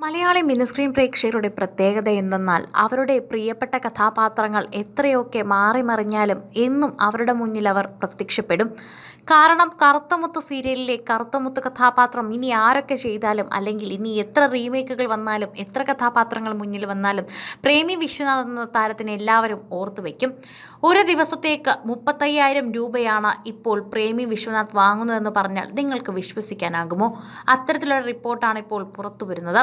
Malayali mini screen പ്രേക്ഷകരുടെ പ്രത്യേകത എന്തെന്നാൽ അവരുടെ പ്രിയപ്പെട്ട കഥാപാത്രങ്ങൾ എത്രയൊക്കെ മാറിമറിഞ്ഞാലും എന്നും അവരുടെ മുന്നിൽ അവർ പ്രത്യക്ഷപ്പെടും. കാരണം കറുത്തമുത്ത് സീരിയലിലെ കറുത്തമുത്ത് കഥാപാത്രം ഇനി ആരൊക്കെ ചെയ്താലും അല്ലെങ്കിൽ ഇനി എത്ര റീമേക്കുകൾ വന്നാലും എത്ര കഥാപാത്രങ്ങൾ മുന്നിൽ വന്നാലും പ്രേമി വിശ്വനാഥ് എന്ന താരത്തിനെ എല്ലാവരും ഓർത്തു വയ്ക്കും ഒരു ദിവസത്തേക്ക് മുപ്പത്തയ്യായിരം രൂപയാണ് ഇപ്പോൾ പ്രേമി വിശ്വനാഥ് വാങ്ങുന്നതെന്ന് പറഞ്ഞാൽ നിങ്ങൾക്ക് വിശ്വസിക്കാനാകുമോ? അത്തരത്തിലുള്ള റിപ്പോർട്ടാണ് ഇപ്പോൾ പുറത്തു വരുന്നത്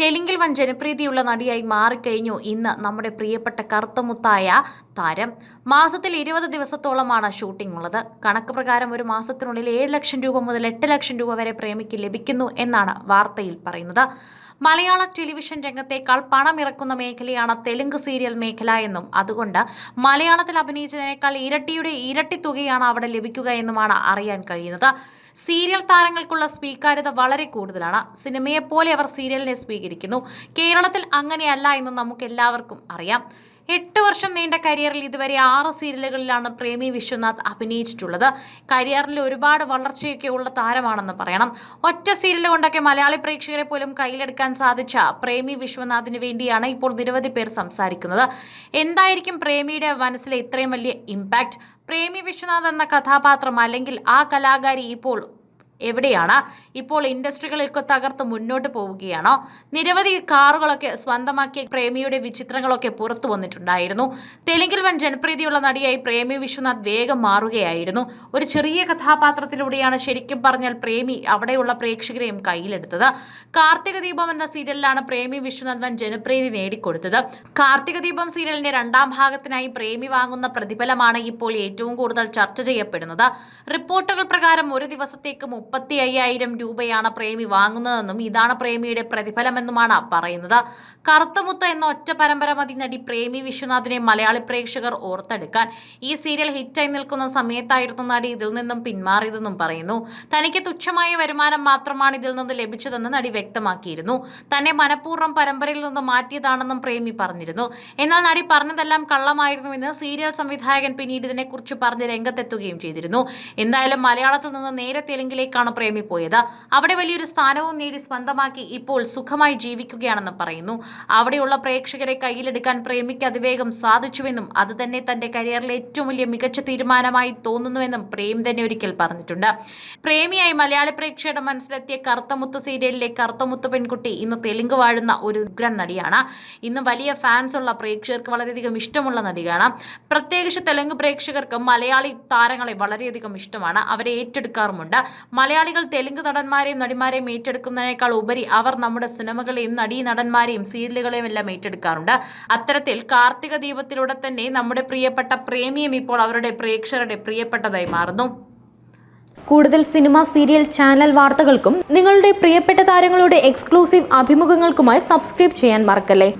തെലുങ്കിൽ വൻ ജനപ്രീതിയുള്ള നടിയായി മാറിക്കഴിഞ്ഞു ഇന്ന് നമ്മുടെ പ്രിയപ്പെട്ട കറുത്തമുത്തായ താരം. മാസത്തിൽ ഇരുപത് ദിവസത്തോളമാണ് ഷൂട്ടിംഗ് ഉള്ളത്. കണക്ക് പ്രകാരം ഒരു മാസത്തിനുള്ളിൽ ഏഴ് ലക്ഷം രൂപ മുതൽ എട്ട് ലക്ഷം രൂപ വരെ പ്രേമിക്ക് ലഭിക്കുന്നു എന്നാണ് വാർത്തയിൽ പറയുന്നത്. മലയാള ടെലിവിഷൻ രംഗത്തേക്കാൾ പണമിറക്കുന്ന മേഖലയാണ് തെലുങ്ക് സീരിയൽ മേഖല എന്നും. അതുകൊണ്ട് മലയാളത്തിൽ അഭിനയിച്ചതിനേക്കാൾ ഇരട്ടിയുടെ ഇരട്ടി തുകയാണ് അവിടെ ലഭിക്കുക എന്നുമാണ് അറിയാൻ കഴിയുന്നത്. സീരിയൽ താരങ്ങൾക്കുള്ള സ്വീകാര്യത വളരെ കൂടുതലാണ്. സിനിമയെപ്പോലെ അവർ സീരിയലിനെ സ്വീകരിക്കുന്നു കേരളത്തിൽ അങ്ങനെയല്ല എന്ന് നമുക്ക് എല്ലാവർക്കും അറിയാം. എട്ട് വർഷം നീണ്ട കരിയറിൽ ഇതുവരെ ആറ് സീരിയലുകളിലാണ് പ്രേമി വിശ്വനാഥ് അഭിനയിച്ചിട്ടുള്ളത്. കരിയറിൽ ഒരുപാട് വളർച്ചയൊക്കെ ഉള്ള താരമാണെന്ന് പറയണം. ഒറ്റ സീരിയൽ കൊണ്ടൊക്കെ മലയാളി പ്രേക്ഷകരെ പോലും കയ്യിലെടുക്കാൻ സാധിച്ച പ്രേമി വിശ്വനാഥിന് വേണ്ടിയാണ് ഇപ്പോൾ നിരവധി പേർ സംസാരിക്കുന്നത്. എന്തായിരിക്കും പ്രേമിയുടെ മനസ്സിലെ ഇത്രയും വലിയ ഇമ്പാക്റ്റ് പ്രേമി വിശ്വനാഥ് എന്ന കഥാപാത്രം അല്ലെങ്കിൽ ആ കലാകാരി ഇപ്പോൾ എവിടെയാണ്? ഇപ്പോൾ ഇൻഡസ്ട്രികളൊക്കെ തകർത്ത് മുന്നോട്ട് പോവുകയാണോ. നിരവധി കാറുകളൊക്കെ സ്വന്തമാക്കിയ പ്രേമിയുടെ വിചിത്രങ്ങളൊക്കെ പുറത്തു വന്നിട്ടുണ്ടായിരുന്നു. തെലുങ്കിൽ വൻ ജനപ്രീതിയുള്ള നടിയായി പ്രേമി വിശ്വനാഥ് വേഗം മാറുകയായിരുന്നു. ഒരു ചെറിയ കഥാപാത്രത്തിലൂടെയാണ് ശരിക്കും പറഞ്ഞാൽ പ്രേമി അവിടെയുള്ള പ്രേക്ഷകരെയും കയ്യിലെടുത്തത്. കാർത്തിക ദീപം എന്ന സീരിയലിലാണ് പ്രേമി വിശ്വനാഥ് വൻ ജനപ്രീതി നേടിക്കൊടുത്തത്. കാർത്തിക ദീപം സീരിയലിന്റെ രണ്ടാം ഭാഗത്തിനായി പ്രേമി വാങ്ങുന്ന പ്രതിഫലമാണ് ഇപ്പോൾ ഏറ്റവും കൂടുതൽ ചർച്ച ചെയ്യപ്പെടുന്നത്. റിപ്പോർട്ടുകൾ പ്രകാരം ഒരു ദിവസത്തേക്ക് മുപ്പത്തി അയ്യായിരം രൂപയാണ് പ്രേമി വാങ്ങുന്നതെന്നും ഇതാണ് പ്രേമിയുടെ പ്രതിഫലമെന്നുമാണ് പറയുന്നത്. കറുത്തമുത്ത് എന്ന ഒറ്റ പരമ്പര മതി നടി പ്രേമി വിശ്വനാഥിനെ മലയാളി പ്രേക്ഷകർ ഓർത്തെടുക്കാൻ. ഈ സീരിയൽ ഹിറ്റായി നിൽക്കുന്ന സമയത്തായിരുന്നു നടി ഇതിൽ നിന്നും പിന്മാറിയതെന്നും പറയുന്നു. തനിക്ക് തുച്ഛമായ വരുമാനം മാത്രമാണ് ഇതിൽ നിന്ന് ലഭിച്ചതെന്ന് നടി വ്യക്തമാക്കിയിരുന്നു. തന്നെ മനഃപൂർവം പരമ്പരയിൽ നിന്ന് മാറ്റിയതാണെന്നും പ്രേമി പറഞ്ഞിരുന്നു. എന്നാൽ നടി പറഞ്ഞതെല്ലാം കള്ളമായിരുന്നുവെന്ന് സീരിയൽ സംവിധായകൻ പിന്നീട് ഇതിനെക്കുറിച്ച് പറഞ്ഞ് രംഗത്തെത്തുകയും ചെയ്തിരുന്നു. എന്തായാലും മലയാളത്തിൽ നിന്ന് നേരെ തെലുങ്കിലേക്കാണ് പ്രേമി പോയത്. അവിടെ വലിയൊരു സ്ഥാനവും നേടി സ്വന്തമാക്കി ഇപ്പോൾ സുഖമായി ജീവിക്കുകയാണെന്ന് പറയുന്നു. അവിടെയുള്ള പ്രേക്ഷകരെ കയ്യിലെടുക്കാൻ പ്രേമിക്ക് അതിവേഗം സാധിച്ചുവെന്നും അത് തന്നെ തന്റെ കരിയറിലെ ഏറ്റവും വലിയ മികച്ച തീരുമാനമായി തോന്നുന്നുവെന്നും പ്രേം തന്നെ ഒരിക്കൽ പറഞ്ഞിട്ടുണ്ട്. പ്രേമിയായി മലയാളി പ്രേക്ഷകരുടെ മനസ്സിലെത്തിയ കറുത്തമുത്ത് സീരിയലിലെ കറുത്തമുത്ത് പെൺകുട്ടി ഇന്ന് തെലുങ്ക് വാഴുന്ന ഒരു ഉഗ്രൻ നടിയാണ്. ഇന്ന് വലിയ ഫാൻസ് ഉള്ള പ്രേക്ഷകർക്ക് വളരെയധികം ഇഷ്ടമുള്ള നടിയാണ്. പ്രത്യേകിച്ച് തെലുങ്ക് പ്രേക്ഷകർക്ക് മലയാളി താരങ്ങളെ വളരെയധികം ഇഷ്ടമാണ്. അവരെ ഏറ്റെടുക്കാറുമുണ്ട്. മലയാളികൾ തെലുങ്ക് നടന്മാരെയും നടിമാരെയും ഏറ്റെടുക്കുന്നതിനേക്കാൾ ഉപരി അവർ നമ്മുടെ സിനിമകളെയും നടീ നടന്മാരെയും സീരിയലുകളെയും എല്ലാം ഏറ്റെടുക്കാറുണ്ട്. അത്തരത്തിൽ കാർത്തിക ദീപത്തിലൂടെ തന്നെ നമ്മുടെ പ്രിയപ്പെട്ട പ്രേമിയും ഇപ്പോൾ അവരുടെ പ്രേക്ഷകരുടെ പ്രിയപ്പെട്ടതായി മാറുന്നു. കൂടുതൽ സിനിമ സീരിയൽ ചാനൽ വാർത്തകൾക്കും നിങ്ങളുടെ പ്രിയപ്പെട്ട താരങ്ങളുടെ എക്സ്ക്ലൂസീവ് അഭിമുഖങ്ങൾക്കുമായി സബ്സ്ക്രൈബ് ചെയ്യാൻ മറക്കല്ലേ?